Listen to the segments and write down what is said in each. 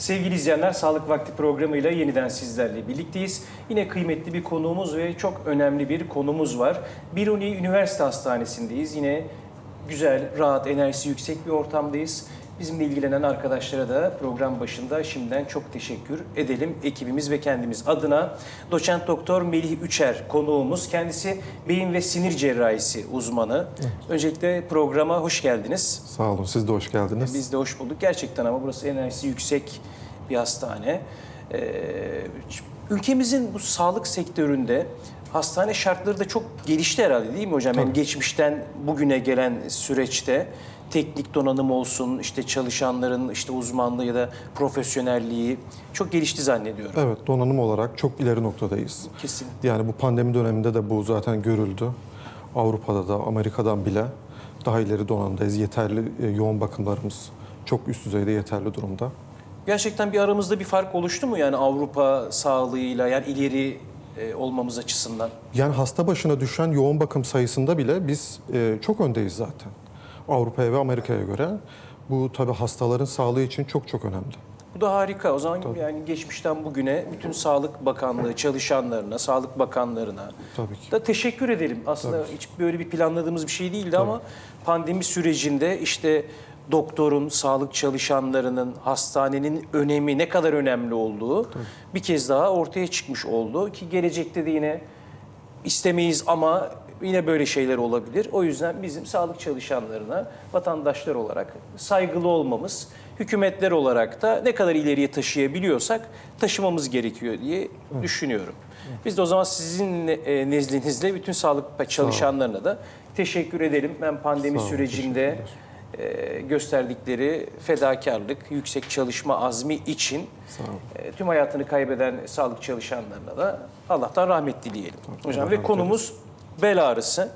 Sevgili izleyenler, Sağlık Vakti programıyla yeniden sizlerle birlikteyiz. Yine kıymetli bir konuğumuz ve çok önemli bir konumuz var. Biruni Üniversite Hastanesi'ndeyiz. Yine güzel, rahat, enerjisi yüksek bir ortamdayız. Bizimle ilgilenen arkadaşlara da program başında şimdiden çok teşekkür edelim. Ekibimiz ve kendimiz adına doçent doktor Melih Üçer konuğumuz. Kendisi beyin ve sinir cerrahisi uzmanı. Öncelikle programa hoş geldiniz. Sağ olun, siz de hoş geldiniz. Biz de hoş bulduk. Gerçekten ama burası enerjisi yüksek bir hastane. Ee, ülkemizin bu sağlık sektöründe hastane şartları da çok gelişti herhalde değil mi hocam? Yani geçmişten bugüne gelen süreçte teknik donanım olsun, işte çalışanların işte uzmanlığı ya da profesyonelliği çok gelişti zannediyorum. Evet, donanım olarak çok ileri noktadayız. Kesinlikle. Yani bu pandemi döneminde de bu zaten görüldü. Avrupa'da da, Amerika'dan bile daha ileri donanımdayız. Yeterli e, yoğun bakımlarımız çok üst düzeyde yeterli durumda. Gerçekten bir aramızda bir fark oluştu mu yani Avrupa sağlığıyla yani ileri e, olmamız açısından? Yani hasta başına düşen yoğun bakım sayısında bile biz e, çok öndeyiz zaten. Avrupa'ya ve Amerika'ya göre. Bu tabii hastaların sağlığı için çok çok önemli. Bu da harika. O zaman yani geçmişten bugüne bütün Sağlık Bakanlığı çalışanlarına, Sağlık Bakanlarına Tabii ki. da teşekkür edelim. Aslında hiç böyle bir planladığımız bir şey değildi ama pandemi sürecinde işte doktorun, sağlık çalışanlarının, hastanenin önemi ne kadar önemli olduğu bir kez daha ortaya çıkmış oldu ki gelecekte de yine istemeyiz ama yine böyle şeyler olabilir. O yüzden bizim sağlık çalışanlarına vatandaşlar olarak saygılı olmamız, hükümetler olarak da ne kadar ileriye taşıyabiliyorsak taşımamız gerekiyor diye düşünüyorum. Biz de o zaman sizin e, nezdinizde bütün sağlık çalışanlarına da teşekkür edelim. Ben pandemi sürecinde e, gösterdikleri fedakarlık, yüksek çalışma azmi için e, tüm hayatını kaybeden sağlık çalışanlarına da Allah'tan rahmet dileyelim. Hocam ve konumuz bel ağrısı.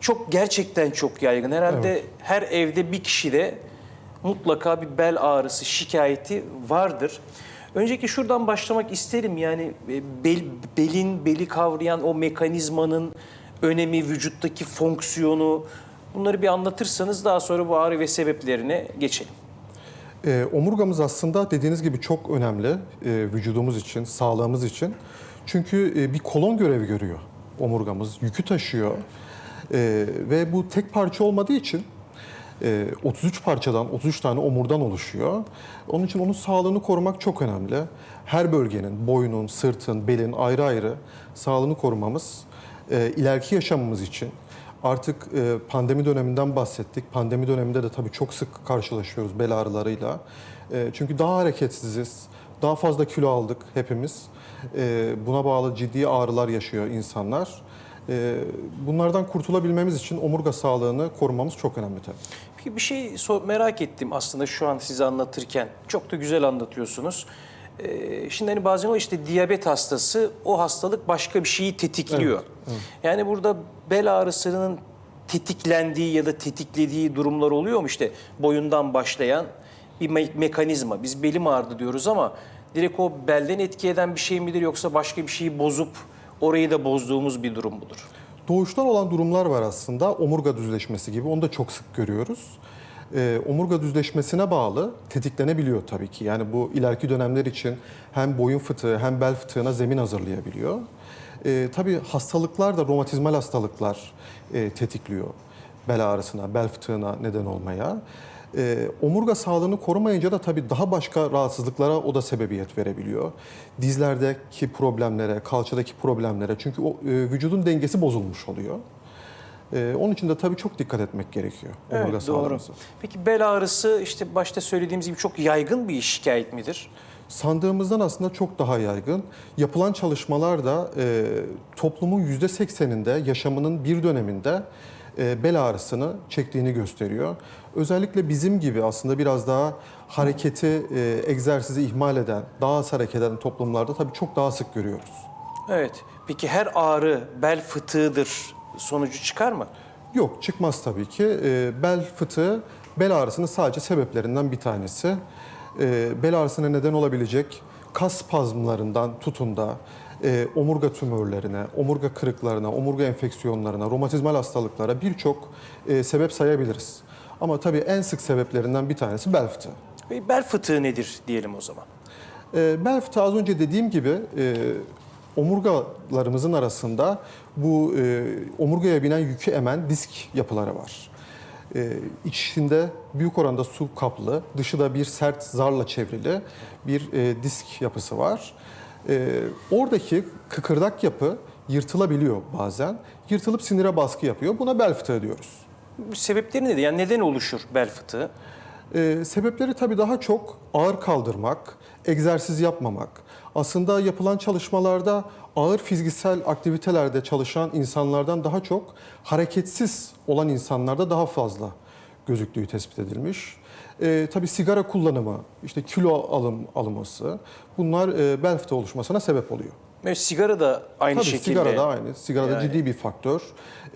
Çok gerçekten çok yaygın. Herhalde her evde bir kişide mutlaka bir bel ağrısı şikayeti vardır. Önceki şuradan başlamak isterim. Yani e, bel, belin beli kavrayan o mekanizmanın önemi, vücuttaki fonksiyonu bunları bir anlatırsanız daha sonra bu ağrı ve sebeplerine geçelim. E, omurgamız aslında dediğiniz gibi çok önemli e, vücudumuz için, sağlığımız için. Çünkü e, bir kolon görevi görüyor omurgamız, yükü taşıyor. E, ve bu tek parça olmadığı için e, 33 parçadan, 33 tane omurdan oluşuyor. Onun için onun sağlığını korumak çok önemli. Her bölgenin, boynun, sırtın, belin ayrı ayrı sağlığını korumamız e, ileriki yaşamımız için Artık e, pandemi döneminden bahsettik. Pandemi döneminde de tabii çok sık karşılaşıyoruz bel ağrılarıyla. E, çünkü daha hareketsiziz, daha fazla kilo aldık hepimiz. E, buna bağlı ciddi ağrılar yaşıyor insanlar. E, bunlardan kurtulabilmemiz için omurga sağlığını korumamız çok önemli tabii. Peki bir şey sor- merak ettim aslında şu an size anlatırken. Çok da güzel anlatıyorsunuz. Ee, şimdi hani bazen o işte diyabet hastası o hastalık başka bir şeyi tetikliyor. Yani burada bel ağrısının tetiklendiği ya da tetiklediği durumlar oluyor mu? İşte boyundan başlayan bir me- mekanizma. Biz belim ağrıdı diyoruz ama direkt o belden etki eden bir şey midir yoksa başka bir şeyi bozup orayı da bozduğumuz bir durum mudur? Doğuştan olan durumlar var aslında. Omurga düzleşmesi gibi. Onu da çok sık görüyoruz. Ee, omurga düzleşmesine bağlı tetiklenebiliyor tabii ki. Yani bu ileriki dönemler için hem boyun fıtığı hem bel fıtığına zemin hazırlayabiliyor. Ee, tabii hastalıklar da romatizmal hastalıklar e, tetikliyor. Bel ağrısına, bel fıtığına neden olmaya. Ee, omurga sağlığını korumayınca da tabii daha başka rahatsızlıklara o da sebebiyet verebiliyor. Dizlerdeki problemlere, kalçadaki problemlere çünkü o e, vücudun dengesi bozulmuş oluyor. Ee, onun için de tabii çok dikkat etmek gerekiyor omurga Evet, doğru. sağlığımıza. Peki bel ağrısı işte başta söylediğimiz gibi çok yaygın bir şikayet midir? Sandığımızdan aslında çok daha yaygın. Yapılan çalışmalarda e, toplumun %80'inde yaşamının bir döneminde e, bel ağrısını çektiğini gösteriyor. Özellikle bizim gibi aslında biraz daha hareketi, e, egzersizi ihmal eden, daha az hareket eden toplumlarda tabii çok daha sık görüyoruz. Evet. Peki her ağrı bel fıtığıdır sonucu çıkar mı? Yok çıkmaz tabii ki. E, bel fıtığı bel ağrısının sadece sebeplerinden bir tanesi. E, bel ağrısına neden olabilecek kas spazmlarından tutun da e, omurga tümörlerine, omurga kırıklarına, omurga enfeksiyonlarına, romatizmal hastalıklara birçok e, sebep sayabiliriz. Ama tabii en sık sebeplerinden bir tanesi bel fıtığı. Ve bel fıtığı nedir diyelim o zaman? E, bel fıtığı az önce dediğim gibi e, omurgalarımızın arasında bu e, omurgaya binen yükü emen disk yapıları var. E, içinde büyük oranda su kaplı, dışı da bir sert zarla çevrili bir e, disk yapısı var. E, oradaki kıkırdak yapı yırtılabiliyor bazen. Yırtılıp sinire baskı yapıyor. Buna bel fıtığı diyoruz. Sebepleri nedir? Yani neden oluşur bel fıtığı? Ee, sebepleri tabii daha çok ağır kaldırmak, egzersiz yapmamak. Aslında yapılan çalışmalarda ağır fiziksel aktivitelerde çalışan insanlardan daha çok hareketsiz olan insanlarda daha fazla gözüktüğü tespit edilmiş. Ee, tabii sigara kullanımı, işte kilo alım alınması bunlar e, bel fıtığı oluşmasına sebep oluyor. Evet, sigara da aynı Tabii şekilde. sigara da aynı. Sigara da Yani- ciddi bir faktör.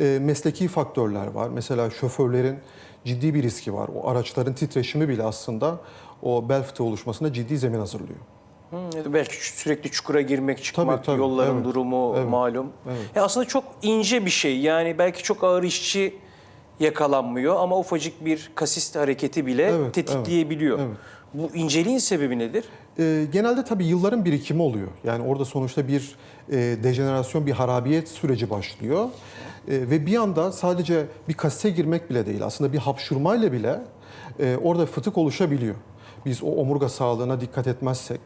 Ee, mesleki faktörler var. Mesela şoförlerin ciddi bir riski var. O araçların titreşimi bile aslında o bel fıtığı oluşmasına ciddi zemin hazırlıyor. Hı, belki sürekli çukura girmek, çıkmak, Tabii, yolların Evet. durumu malum. Ya aslında çok ince bir şey. Yani belki çok ağır işçi yakalanmıyor ama ufacık bir kasist hareketi bile Evet, tetikleyebiliyor. evet, Bu inceliğin sebebi nedir? Ee, genelde tabii yılların birikimi oluyor. Yani orada sonuçta bir e, dejenerasyon, bir harabiyet süreci başlıyor. E, ve bir anda sadece bir kasete girmek bile değil, aslında bir hapşurmayla bile e, orada fıtık oluşabiliyor. Biz o omurga sağlığına dikkat etmezsek,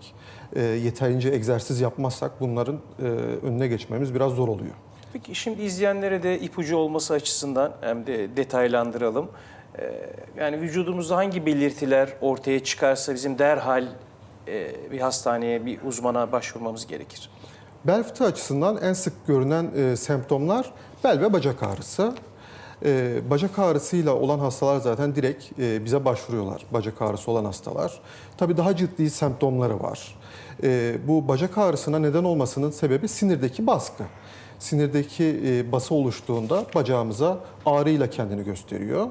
e, yeterince egzersiz yapmazsak bunların e, önüne geçmemiz biraz zor oluyor. Peki şimdi izleyenlere de ipucu olması açısından hem de detaylandıralım. Ee, yani vücudumuzda hangi belirtiler ortaya çıkarsa bizim derhal e, bir hastaneye, bir uzmana başvurmamız gerekir. Bel fıtığı açısından en sık görünen e, semptomlar bel ve bacak ağrısı. E, bacak ağrısıyla olan hastalar zaten direkt e, bize başvuruyorlar. Bacak ağrısı olan hastalar. Tabii daha ciddi semptomları var. E, bu bacak ağrısına neden olmasının sebebi sinirdeki baskı. Sinirdeki e, bası oluştuğunda bacağımıza ağrıyla kendini gösteriyor.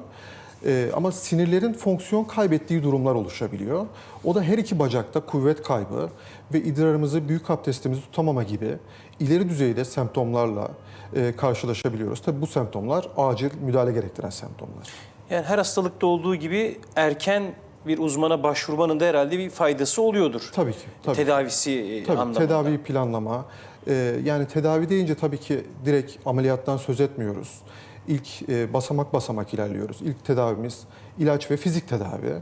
Ee, ama sinirlerin fonksiyon kaybettiği durumlar oluşabiliyor. O da her iki bacakta kuvvet kaybı ve idrarımızı, büyük abdestimizi tutamama gibi ileri düzeyde semptomlarla e, karşılaşabiliyoruz. Tabii bu semptomlar acil müdahale gerektiren semptomlar. Yani her hastalıkta olduğu gibi erken bir uzmana başvurmanın da herhalde bir faydası oluyordur. Tabii ki. Tabii. Tedavisi e, Tabii anlamında. tedavi planlama. e, yani tedavi deyince tabii ki direkt ameliyattan söz etmiyoruz. İlk e, basamak basamak ilerliyoruz. İlk tedavimiz ilaç ve fizik tedavi.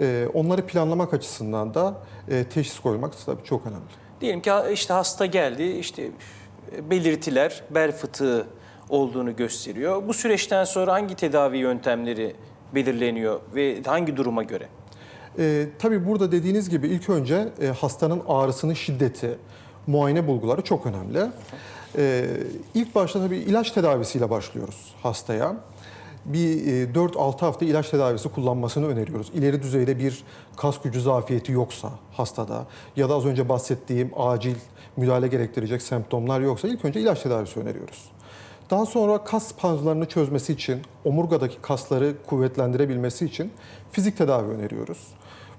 E, onları planlamak açısından da e, teşhis koymak tabii çok önemli. Diyelim ki işte hasta geldi, işte belirtiler bel fıtığı olduğunu gösteriyor. Bu süreçten sonra hangi tedavi yöntemleri belirleniyor ve hangi duruma göre? E, tabii burada dediğiniz gibi ilk önce e, hastanın ağrısının şiddeti, muayene bulguları çok önemli. E, ilk başta tabii ilaç tedavisiyle başlıyoruz hastaya. Bir e, 4-6 hafta ilaç tedavisi kullanmasını öneriyoruz. İleri düzeyde bir kas gücü zafiyeti yoksa hastada ya da az önce bahsettiğim acil müdahale gerektirecek semptomlar yoksa ilk önce ilaç tedavisi öneriyoruz. Daha sonra kas spazmlarını çözmesi için, omurgadaki kasları kuvvetlendirebilmesi için fizik tedavi öneriyoruz.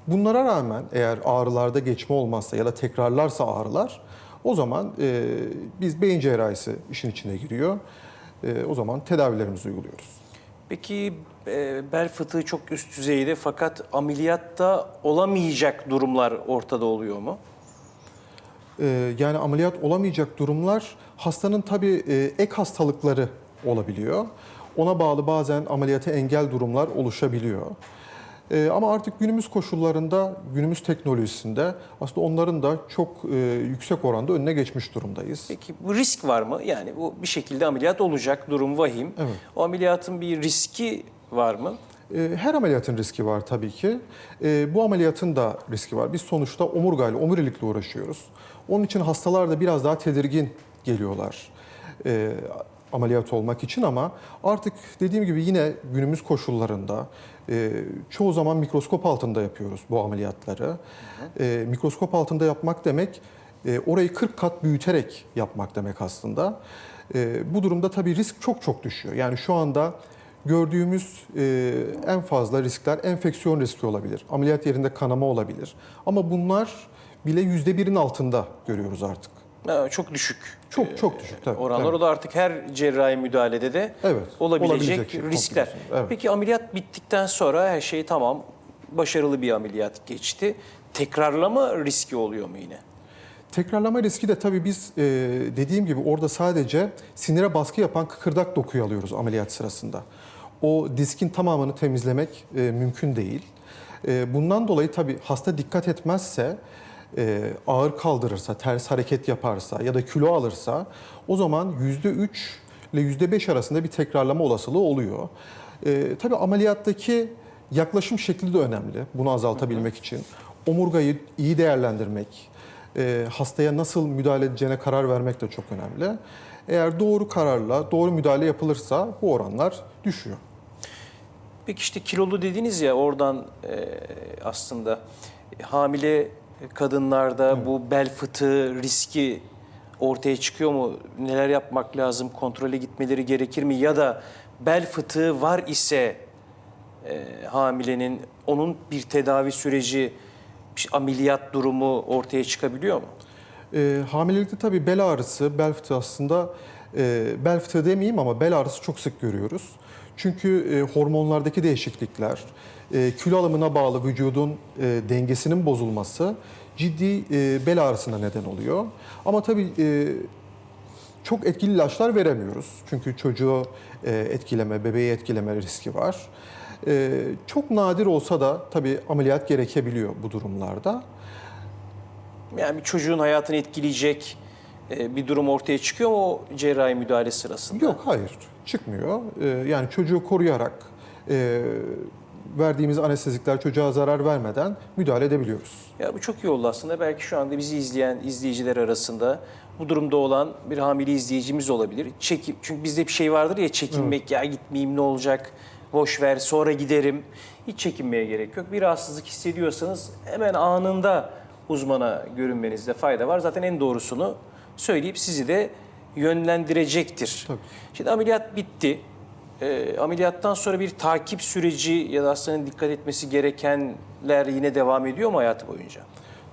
Bunlara rağmen eğer ağrılarda geçme olmazsa ya da tekrarlarsa ağrılar, o zaman e, biz beyin cerrahisi işin içine giriyor. E, o zaman tedavilerimizi uyguluyoruz. Peki e, bel fıtığı çok üst düzeyde fakat ameliyatta olamayacak durumlar ortada oluyor mu? E, yani ameliyat olamayacak durumlar hastanın tabii e, ek hastalıkları olabiliyor. Ona bağlı bazen ameliyata engel durumlar oluşabiliyor. E, ama artık günümüz koşullarında, günümüz teknolojisinde aslında onların da çok e, yüksek oranda önüne geçmiş durumdayız. Peki bu risk var mı? Yani bu bir şekilde ameliyat olacak, durum vahim. Evet. O ameliyatın bir riski var mı? E, Her ameliyatın riski var tabii ki. E, Bu ameliyatın da riski var. Biz sonuçta omurgayla, omurilikle uğraşıyoruz. Onun için hastalar da biraz daha tedirgin geliyorlar ameliyat olmak için ama artık dediğim gibi yine günümüz koşullarında e, çoğu zaman mikroskop altında yapıyoruz bu ameliyatları. E, mikroskop altında yapmak demek e, orayı 40 kat büyüterek yapmak demek aslında. E, bu durumda tabii risk çok çok düşüyor. Yani şu anda gördüğümüz e, en fazla riskler enfeksiyon riski olabilir. Ameliyat yerinde kanama olabilir. Ama bunlar bile yüzde birin altında görüyoruz artık. Ha, çok düşük. Çok çok düşük tabii. Oranlar Evet. o da artık her cerrahi müdahalede de Evet, olabilecek, olabilecek riskler. evet. Peki ameliyat bittikten sonra her şey tamam, başarılı bir ameliyat geçti. tekrarlama riski oluyor mu yine? Tekrarlama riski de tabii biz e, dediğim gibi orada sadece sinire baskı yapan kıkırdak dokuyu alıyoruz ameliyat sırasında. O diskin tamamını temizlemek e, mümkün değil. E, bundan dolayı tabii hasta dikkat etmezse, e, ağır kaldırırsa, ters hareket yaparsa ya da kilo alırsa o zaman %3 ile %5 arasında bir tekrarlama olasılığı oluyor. E, tabii ameliyattaki yaklaşım şekli de önemli bunu azaltabilmek için. Omurgayı iyi değerlendirmek, e, hastaya nasıl müdahale edeceğine karar vermek de çok önemli. Eğer doğru kararla doğru müdahale yapılırsa bu oranlar düşüyor. Peki işte kilolu dediniz ya oradan e, aslında hamile kadınlarda bu bel fıtığı riski ortaya çıkıyor mu? Neler yapmak lazım? Kontrole gitmeleri gerekir mi? Ya da bel fıtığı var ise e, hamilenin onun bir tedavi süreci, bir ameliyat durumu ortaya çıkabiliyor mu? E, hamilelikte tabii bel ağrısı, bel fıtığı aslında e, bel fıtığı demeyeyim ama bel ağrısı çok sık görüyoruz. Çünkü e, hormonlardaki değişiklikler, e, kilo alımına bağlı vücudun e, dengesinin bozulması ciddi e, bel ağrısına neden oluyor. Ama tabii e, çok etkili ilaçlar veremiyoruz. Çünkü çocuğu e, etkileme, bebeği etkileme riski var. E, çok nadir olsa da tabii ameliyat gerekebiliyor bu durumlarda. Yani bir çocuğun hayatını etkileyecek bir durum ortaya çıkıyor mu o cerrahi müdahale sırasında? Yok hayır çıkmıyor. Ee, yani çocuğu koruyarak e, verdiğimiz anestezikler çocuğa zarar vermeden müdahale edebiliyoruz. Ya bu çok iyi oldu aslında. Belki şu anda bizi izleyen izleyiciler arasında bu durumda olan bir hamile izleyicimiz olabilir. Çekim, çünkü bizde bir şey vardır ya çekinmek, ya gitmeyeyim ne olacak, boş ver sonra giderim. Hiç çekinmeye gerek yok. Bir rahatsızlık hissediyorsanız hemen anında uzmana görünmenizde fayda var. Zaten en doğrusunu söyleyip sizi de yönlendirecektir. Tabii. Şimdi ameliyat bitti. Ee, ameliyattan sonra bir takip süreci ya da hastanın dikkat etmesi gerekenler yine devam ediyor mu hayatı boyunca?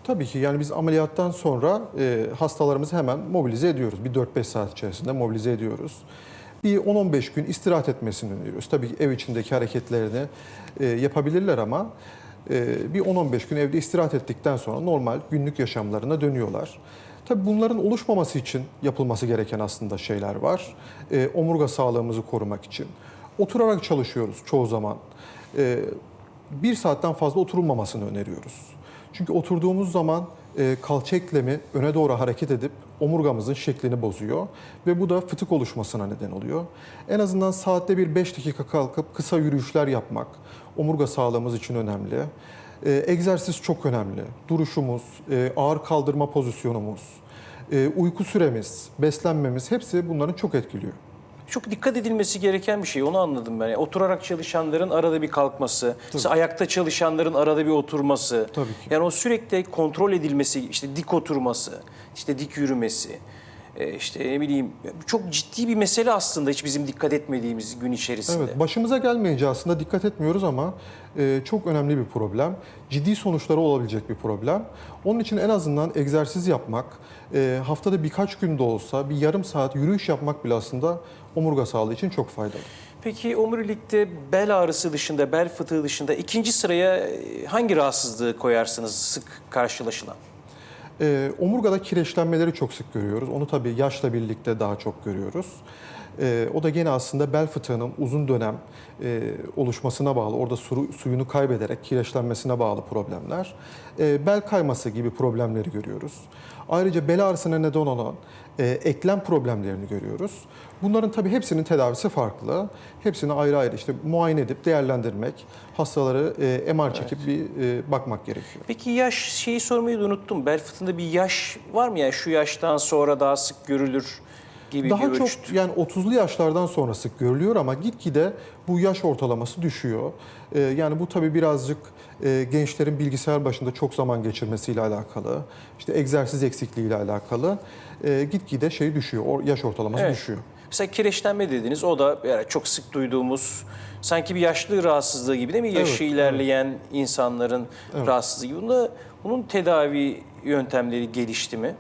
Tabii ki yani biz ameliyattan sonra e, hastalarımızı hemen mobilize ediyoruz. Bir 4-5 saat içerisinde mobilize ediyoruz. Bir 10-15 gün istirahat etmesini öneriyoruz. Tabii ki ev içindeki hareketlerini e, yapabilirler ama e, bir 10-15 gün evde istirahat ettikten sonra normal günlük yaşamlarına dönüyorlar. Tabii bunların oluşmaması için yapılması gereken aslında şeyler var. E, omurga sağlığımızı korumak için. Oturarak çalışıyoruz çoğu zaman. E, bir saatten fazla oturulmamasını öneriyoruz. Çünkü oturduğumuz zaman e, kalça eklemi öne doğru hareket edip omurgamızın şeklini bozuyor ve bu da fıtık oluşmasına neden oluyor. En azından saatte bir 5 dakika kalkıp kısa yürüyüşler yapmak omurga sağlığımız için önemli. E, egzersiz çok önemli. Duruşumuz, e, ağır kaldırma pozisyonumuz, uyku süremiz, beslenmemiz hepsi bunların çok etkiliyor. Çok dikkat edilmesi gereken bir şey. Onu anladım ben. Yani oturarak çalışanların arada bir kalkması, ayakta çalışanların arada bir oturması. Tabii ki. Yani o sürekli kontrol edilmesi, işte dik oturması, işte dik yürümesi. E, işte ne bileyim çok ciddi bir mesele aslında hiç bizim dikkat etmediğimiz gün içerisinde. Evet, başımıza gelmeyince aslında dikkat etmiyoruz ama e, çok önemli bir problem. Ciddi sonuçları olabilecek bir problem. Onun için en azından egzersiz yapmak, e, haftada birkaç gün de olsa bir yarım saat yürüyüş yapmak bile aslında omurga sağlığı için çok faydalı. Peki omurilikte bel ağrısı dışında, bel fıtığı dışında ikinci sıraya e, hangi rahatsızlığı koyarsınız sık karşılaşılan? E, omurgada kireçlenmeleri çok sık görüyoruz. Onu tabii yaşla birlikte daha çok görüyoruz. E, o da gene aslında bel fıtığının uzun dönem e, oluşmasına bağlı, orada su, suyunu kaybederek kireçlenmesine bağlı problemler. E, bel kayması gibi problemleri görüyoruz. Ayrıca bel ağrısına neden olan e, eklem problemlerini görüyoruz. Bunların tabii hepsinin tedavisi farklı. Hepsini ayrı ayrı işte muayene edip değerlendirmek, hastaları e, MR çekip bir e, bakmak gerekiyor. Peki yaş şeyi sormayı da unuttum. Bel fıtığında bir yaş var mı? Yani şu yaştan sonra daha sık görülür gibi Daha bir çok ölçüt. yani 30'lu yaşlardan sonra sık görülüyor ama gitgide bu yaş ortalaması düşüyor. Ee, yani bu tabii birazcık e, gençlerin bilgisayar başında çok zaman geçirmesiyle alakalı, işte egzersiz eksikliğiyle alakalı e, gitgide şey düşüyor, or- yaş ortalaması Evet. düşüyor. Mesela kireçlenme dediniz. O da yani çok sık duyduğumuz sanki bir yaşlı rahatsızlığı gibi değil mi? Yaşı Evet, ilerleyen insanların rahatsızlığı gibi. Bunda, bunun tedavi yöntemleri gelişti mi?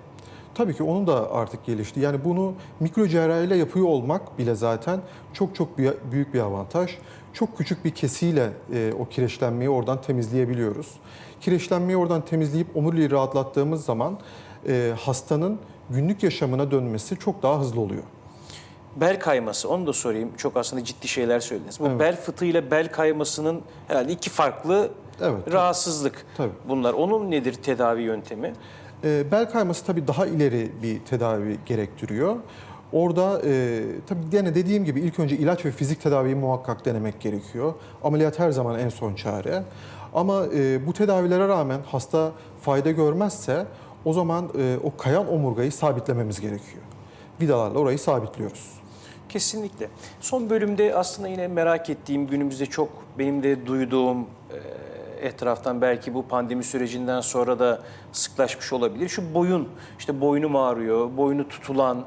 Tabii ki onun da artık gelişti. Yani bunu mikro cerrahiyle yapıyor olmak bile zaten çok çok büy- büyük bir avantaj. çok küçük bir kesiyle e, o kireçlenmeyi oradan temizleyebiliyoruz. Kireçlenmeyi oradan temizleyip omuriliği rahatlattığımız zaman e, hastanın günlük yaşamına dönmesi çok daha hızlı oluyor. Bel kayması, onu da sorayım. Çok aslında ciddi şeyler söylediniz. Bu Evet. bel fıtığı ile bel kaymasının herhalde iki farklı Evet. rahatsızlık Tabii. bunlar. Onun nedir tedavi yöntemi? E, bel kayması tabii daha ileri bir tedavi gerektiriyor. Orada e, tabii gene dediğim gibi ilk önce ilaç ve fizik tedaviyi muhakkak denemek gerekiyor. Ameliyat her zaman en son çare. Ama e, bu tedavilere rağmen hasta fayda görmezse o zaman e, o kayan omurgayı sabitlememiz gerekiyor. Vidalarla orayı sabitliyoruz. Kesinlikle. Son bölümde aslında yine merak ettiğim, günümüzde çok benim de duyduğum e, etraftan belki bu pandemi sürecinden sonra da sıklaşmış olabilir. Şu boyun, işte boynum ağrıyor, boynu tutulan,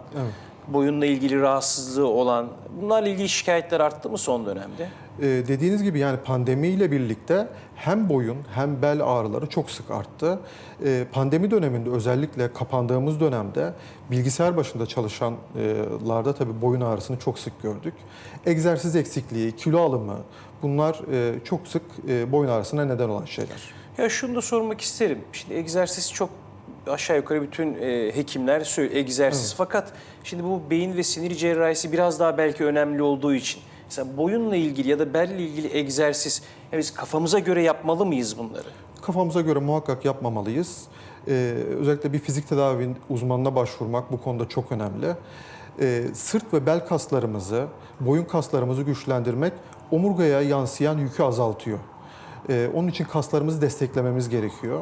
boyunla ilgili rahatsızlığı olan, bunlarla ilgili şikayetler arttı mı son dönemde? Ee, dediğiniz gibi yani pandemiyle birlikte hem boyun hem bel ağrıları çok sık arttı. Ee, pandemi döneminde özellikle kapandığımız dönemde bilgisayar başında çalışanlarda tabii boyun ağrısını çok sık gördük. Egzersiz eksikliği, kilo alımı bunlar e, çok sık e, boyun ağrısına neden olan şeyler. Ya şunu da sormak isterim. Şimdi egzersiz çok aşağı yukarı bütün e, hekimler söylüyor egzersiz. Fakat şimdi bu beyin ve sinir cerrahisi biraz daha belki önemli olduğu için. Mesela boyunla ilgili ya da belle ilgili egzersiz ya biz kafamıza göre yapmalı mıyız bunları? Kafamıza göre muhakkak yapmamalıyız. Ee, özellikle bir fizik tedavi uzmanına başvurmak bu konuda çok önemli. Ee, sırt ve bel kaslarımızı, boyun kaslarımızı güçlendirmek omurgaya yansıyan yükü azaltıyor. Ee, onun için kaslarımızı desteklememiz gerekiyor.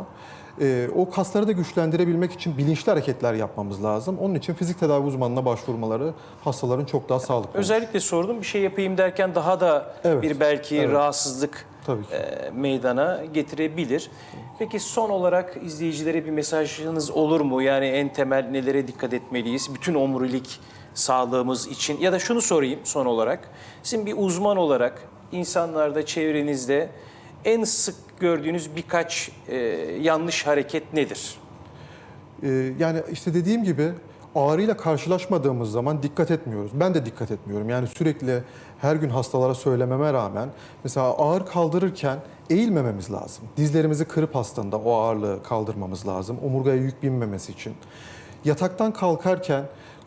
Ee, o kasları da güçlendirebilmek için bilinçli hareketler yapmamız lazım. Onun için fizik tedavi uzmanına başvurmaları hastaların çok daha sağlıklı. Özellikle sordum bir şey yapayım derken daha da Evet, bir belki evet. rahatsızlık Tabii ki. e, meydana getirebilir. Peki son olarak izleyicilere bir mesajınız olur mu? Yani en temel nelere dikkat etmeliyiz? Bütün omurilik sağlığımız için ya da şunu sorayım son olarak. Sizin bir uzman olarak insanlarda, çevrenizde en sık gördüğünüz birkaç e, yanlış hareket nedir? Ee, yani işte dediğim gibi ağrıyla karşılaşmadığımız zaman dikkat etmiyoruz. Ben de dikkat etmiyorum. Yani sürekli her gün hastalara söylememe rağmen mesela ağır kaldırırken eğilmememiz lazım. Dizlerimizi kırıp aslında o ağırlığı kaldırmamız lazım. Omurgaya yük binmemesi için. Yataktan kalkarken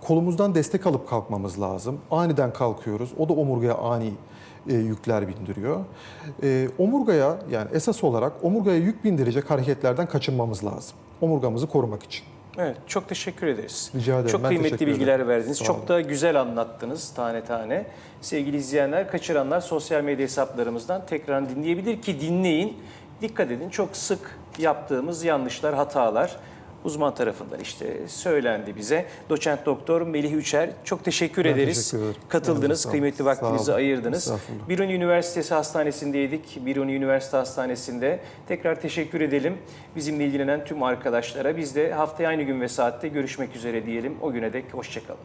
kolumuzdan destek alıp kalkmamız lazım. Aniden kalkıyoruz. O da omurgaya ani e, yükler bindiriyor. E, omurgaya yani esas olarak omurgaya yük bindirecek hareketlerden kaçınmamız lazım. Omurgamızı korumak için. Evet, çok teşekkür ederiz. Rica ederim. Çok Ben kıymetli bilgiler verdiniz. Çok da güzel anlattınız tane tane. Sevgili izleyenler, kaçıranlar sosyal medya hesaplarımızdan tekrar dinleyebilir ki dinleyin. Dikkat edin çok sık yaptığımız yanlışlar, hatalar uzman tarafından işte söylendi bize. Doçent Doktor Melih Üçer çok teşekkür Ben ederiz. teşekkür ederim. Katıldınız, sağlık. kıymetli vaktinizi ayırdınız. Biruni Üniversitesi Hastanesi'ndeydik. Biruni Üniversite Hastanesi'nde. Tekrar teşekkür edelim bizimle ilgilenen tüm arkadaşlara. Biz de haftaya aynı gün ve saatte görüşmek üzere diyelim. O güne dek hoşçakalın.